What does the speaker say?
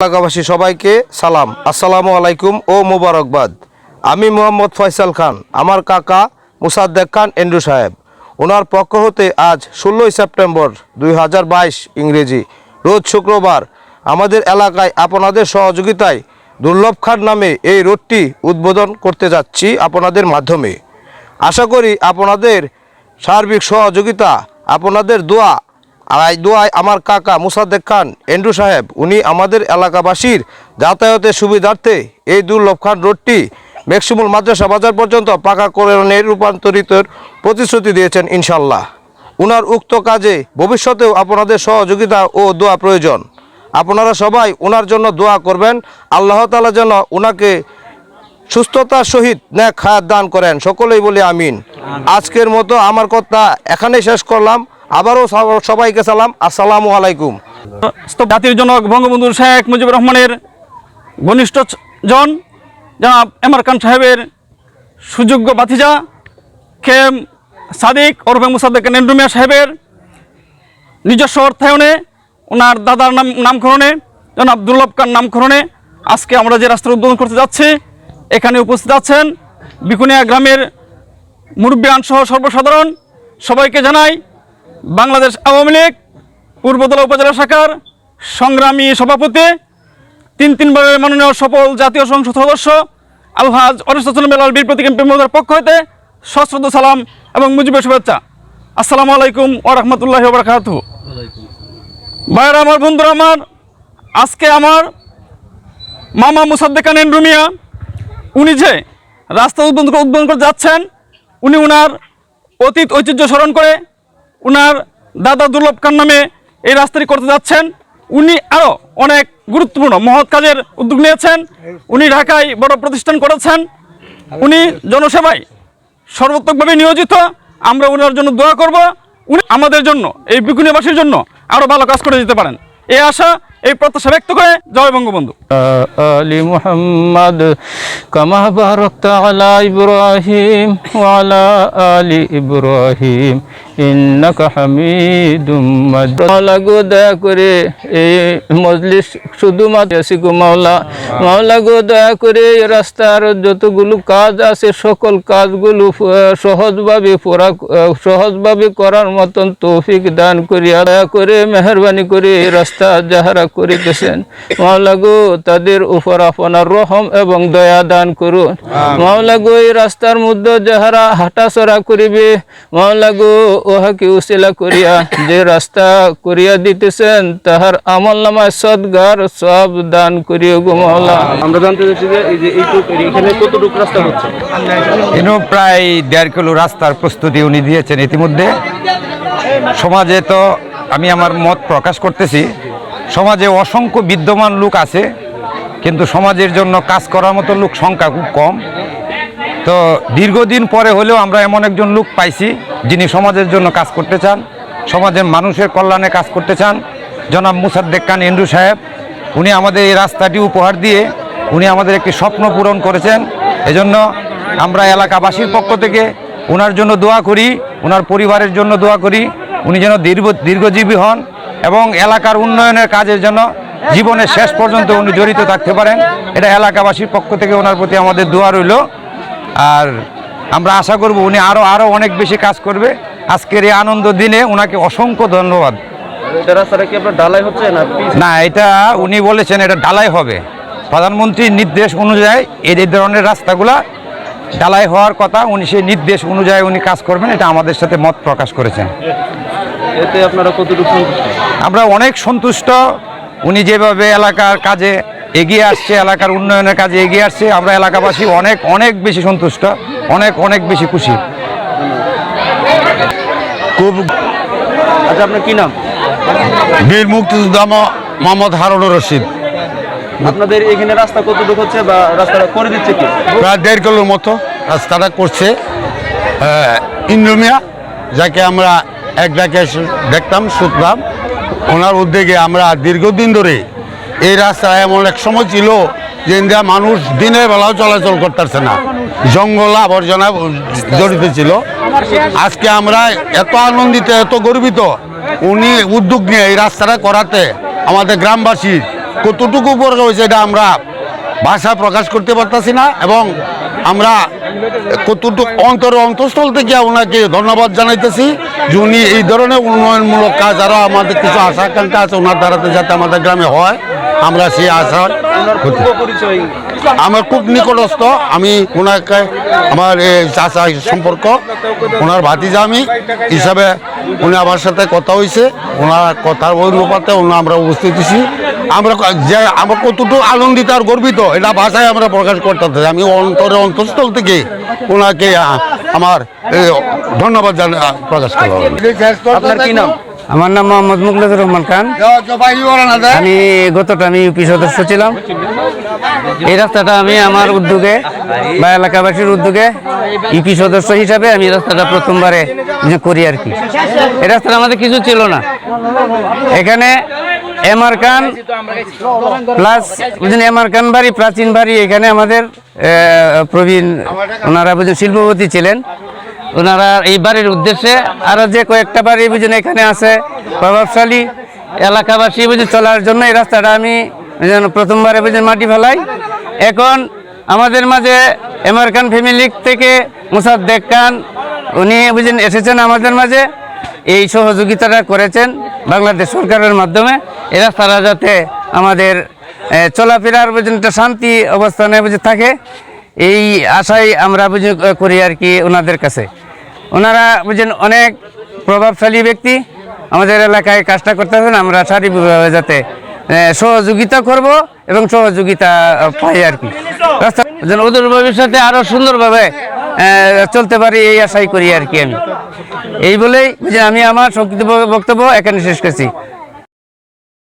এলাকাবাসী সবাইকে সালাম। আসসালামু আলাইকুম ও মোবারকবাদ। আমি মোহাম্মদ ফয়সাল খান, আমার কাকা মুসাদ্দেক খান এন্ড্রু সাহেব। ওনার পক্ষ হতে আজ ষোলোই সেপ্টেম্বর দুই হাজার বাইশ ইংরেজি। রোজ শুক্রবার আমাদের এলাকায় আপনাদের সহযোগিতায় দুর্লভ খান নামে এই রোডটি উদ্বোধন করতে যাচ্ছি আপনাদের মাধ্যমে। আশা করি আপনাদের সার্বিক সহযোগিতা, আপনাদের দোয়া আর এই দোয়ায় আমার কাকা মুসাদ্দেক খান এন্ড্রু সাহেব উনি আমাদের এলাকাবাসীর যাতায়াতের সুবিধার্থে এই দুর্লভ খান রোডটি মেক্সিমুল মাদ্রাসা বাজার পর্যন্ত পাকা করণের রূপান্তরিত প্রতিশ্রুতি দিয়েছেন ইনশাল্লাহ উনার উক্ত কাজে ভবিষ্যতেও আপনাদের সহযোগিতা ও দোয়া প্রয়োজন। আপনারা সবাই ওনার জন্য দোয়া করবেন। আল্লাহ তালা যেন ওনাকে সুস্থতার সহিত ন্যাক খায়াত দান করেন। সকলেই বলি আমিন। আজকের মতো আমার কথা এখানেই শেষ করলাম। আবারও সব- সবাইকে সালাম। আসসালামু আলাইকুম। জাতির জনক বঙ্গবন্ধু শেখ মুজিবুর রহমানের ঘনিষ্ঠ জন, জনাব এমর খান সাহেবের সুযোগ্য বাতিজা খেম সাদিক ওরফে মুসাদ্দেক নেন্ডুমিয়া সাহেবের নিজস্ব অর্থায়নে, ওনার দাদার নাম নামকরণে, জনাব দুর্লভ খান নামকরণে আজকে আমরা যে রাস্তার উদ্বোধন করতে যাচ্ছি, এখানে উপস্থিত আছেন বিকুনিয়া গ্রামের মুরব্বিয়ান সহ সর্বসাধারণ। সবাইকে জানাই বাংলাদেশ আওয়ামী লীগ পূর্বতলা উপজেলা শাখার সংগ্রামী সভাপতি, তিন তিনবারের মাননীয় সফল জাতীয় সংসদ সদস্য, আলহাজ অরিস্তাচল মেলাল বীর প্রতীক এমপি মহোদয়ের পক্ষ হতে সশ্রদ্ধ সালাম এবং মুজিবের শুভেচ্ছা। আসসালামু আলাইকুম ও রহমতুল্লাহ বরকাত ভাইয়েরা আমার, বন্ধুরা আমার, আজকে আমার মামা মুসাদ্দেকান রুমিয়া, উনি যে রাস্তা উদ্বোধন উদ্বোধন করে যাচ্ছেন, উনি উনার অতীত ঐতিহ্য স্মরণ করে উনার দাদা দুর্লভ খান নামে এই রাস্তাটি করতে যাচ্ছেন। উনি আরও অনেক গুরুত্বপূর্ণ মহৎ কাজের উদ্যোগ নিয়েছেন। উনি ঢাকায় বড় প্রতিষ্ঠান করেছেন। উনি জনসেবায় সর্বাত্মকভাবে নিয়োজিত। আমরা উনার জন্য দোয়া করব। উনি আমাদের জন্য, এই বিকুনিবাসীর জন্য আরও ভালো কাজ করে যেতে পারেন। এ আশা এই প্রত্যাশা ব্যক্ত করে জয় বঙ্গবন্ধু। আলী মোহাম্মদ, কামা আলা ইব্রাহিম ওয়া ইব্রাহিম হামিদুম মাজিদ দয়া করে এই মজলিস শুধুমাত্র সিকু মাওলা। মাওলা গো দয়া করে এই রাস্তার যতগুলো কাজ আছে, সকল কাজগুলো সহজভাবে পড়া সহজভাবে করার মতন তৌফিক দান করিয়া, দয়া করে মেহরবানি করে এই রাস্তা যাহারা করিতেছেন। মাওলা গো তাদের উপর আপনার রহম এবং দয়া দান করুন। মাওলা গো এই রাস্তার মধ্যে যাহারা হাঁটাচড়া করিবে মাওলা গো ওহাকে উসিলা করিয়া যে রাস্তা করিয়া দিতেছেন তাহার আমল নামায় সদগার সব দান করিও গো মাওলা। আমরা জানতে চাচ্ছি যে এই যে এইটুক এখানে কতটুকু রাস্তা হচ্ছে? ইনু প্রায় দেড় কিলো রাস্তার প্রস্তুতি উনি দিয়েছেন ইতিমধ্যে। সমাজে তো আমি আমার মত প্রকাশ করতেছি সমাজে অসংখ্য বিদ্যমান লোক আছে, কিন্তু সমাজের জন্য কাজ করার মতো লোক সংখ্যা খুব কম। তো দীর্ঘদিন পরে হলেও আমরা এমন একজন লোক পাইছি, যিনি সমাজের জন্য কাজ করতে চান, সমাজের মানুষের কল্যাণে কাজ করতে চান। জনাব মুসাদ্দেক খান এন্ডু সাহেব, উনি আমাদের এই রাস্তাটি উপহার দিয়ে উনি আমাদের একটি স্বপ্ন পূরণ করেছেন। এজন্য আমরা এলাকাবাসীর পক্ষ থেকে ওনার জন্য দোয়া করি ওনার পরিবারের জন্য দোয়া করি, উনি যেন দীর্ঘ, দীর্ঘজীবী হন। এবং এলাকার উন্নয়নের কাজের জন্য জীবনের শেষ পর্যন্ত উনি জড়িত থাকতে পারেন। এটা এলাকাবাসীর পক্ষ থেকে ওনার প্রতি আমাদের দোয়া রইল। আর আমরা আশা করব উনি আরও আরও অনেক বেশি কাজ করবে। আজকের এই আনন্দ দিনে ওনাকে অসংখ্য ধন্যবাদ। না এটা উনি বলেছেন এটা ডালাই হবে। প্রধানমন্ত্রীর নির্দেশ অনুযায়ী এই ধরনের রাস্তাগুলা ডালাই হওয়ার কথা উনি সেই নির্দেশ অনুযায়ী উনি কাজ করবেন এটা আমাদের সাথে মত প্রকাশ করেছেন। এতে আপনারা কতটুকু আমরা অনেক সন্তুষ্ট। উনি যেভাবে এলাকার কাজে এগিয়ে আসছে এলাকার উন্নয়নের কাজে এগিয়ে আসছে আমরা এলাকাবাসী অনেক অনেক বেশি সন্তুষ্ট অনেক অনেক বেশি খুশি। খুব আচ্ছা আপনার কি নাম? বীর মুক্তিযোদ্ধা মোহাম্মদ হারুনুর রশিদ। আপনাদের এখানে রাস্তা কতটুকু হচ্ছে বা রাস্তাটা করে দিচ্ছে কি? প্রায় দেড় কিলোর মতো রাস্তাটা করছে। ইন্দ্রমিয়া যাকে আমরা এক ডাকে দেখতাম শুনতাম। ওনার উদ্যোগে আমরা দীর্ঘদিন ধরে এই রাস্তা এমন এক সময় ছিল যে ইন্ডিয়া মানুষ দিনের বেলাও চলাচল করতেছে না। জঙ্গল আবর্জনা জড়িত ছিল। আজকে আমরা এত আনন্দিত, এত গর্বিত উনি উদ্যোগ নিয়ে এই রাস্তাটা করাতে আমাদের গ্রামবাসী কতটুকু উপকার হয়েছে এটা আমরা ভাষা প্রকাশ করতে পারতাছি না এবং আমরা কতটুকু অন্তর অন্তঃস্থল থেকে ওনাকে ধন্যবাদ জানাইতেছি যে উনি এই ধরনের উন্নয়নমূলক কাজ আরও আমাদের কিছু আশা আকাঙ্ক্ষা আছে ওনার দ্বারাতে যাতে আমাদের গ্রামে হয়। আমরা সেই আশা আমার খুব নিকটস্থ আমি ওনাকে আমার এই চাচা সম্পর্ক ওনার ভাতিজা আমি হিসাবে উনি আমার সাথে কথা হয়েছে ওনার কথার অনুপাতে ওনা আমরা উপস্থিত হয়েছি আমরা যে আমরা কতটুকু আনন্দিত আর গর্বিত এটা ভাষায় আমরা প্রকাশ করতে আমি অন্তরে অন্তঃস্থল থেকে ওনাকে আমার ধন্যবাদ জানা প্রকাশ করলাম। আপনার কি নাম? আমার নাম মোহাম্মদ মুখলেদুর রহমান খান। আমি গতটা আমি ইউপি সদস্য ছিলাম। এই রাস্তাটা আমি আমার উদ্যোগে বা এলাকাবাসীর উদ্যোগে ইউপি সদস্য হিসাবে আমি রাস্তাটা প্রথমবারে করি আর কি। এই রাস্তাটা আমাদের কিছু ছিল না। এখানে এমআর খান প্লাস বুঝলেন এমআর খান বাড়ি প্রাচীন বাড়ি এখানে আমাদের প্রবীণ ওনারা বুঝলেন শিল্পপতি ছিলেন। ওনারা এই বাড়ির উদ্দেশ্যে আরও যে কয়েকটা বাড়ি বুঝেন এখানে আছে, প্রভাবশালী এলাকাবাসী বুঝে চলার জন্য এই রাস্তাটা আমি যেন প্রথমবারে বুঝেন মাটি ফেলাই। এখন আমাদের মাঝে এমআর খান ফ্যামিলি থেকে মুসাদ্দেক খান, উনি বুঝেন এসেছেন আমাদের মাঝে। এই সহযোগিতাটা করেছেন বাংলাদেশ সরকারের মাধ্যমে। এই রাস্তাটা যাতে আমাদের চলাফেরার একটা শান্তি অবস্থানে বুঝে থাকে। এই আশাই আমরা বুঝে করি আর কি ওনাদের কাছে। ওনারা বুঝেন অনেক প্রভাবশালী ব্যক্তি। আমাদের এলাকায় কাজটা করতে করতেছেন, আমরা সার্বিকভাবে যাতে সহযোগিতা করব এবং সহযোগিতা পাই আর কি। রাস্তা ওদের ভবিষ্যতে আরও সুন্দরভাবে চলতে পারি এই আশাই করি আর কি আমি। এই বলেই যে আমি আমার সংক্ষিপ্ত বক্তব্য এখানে শেষ করছি।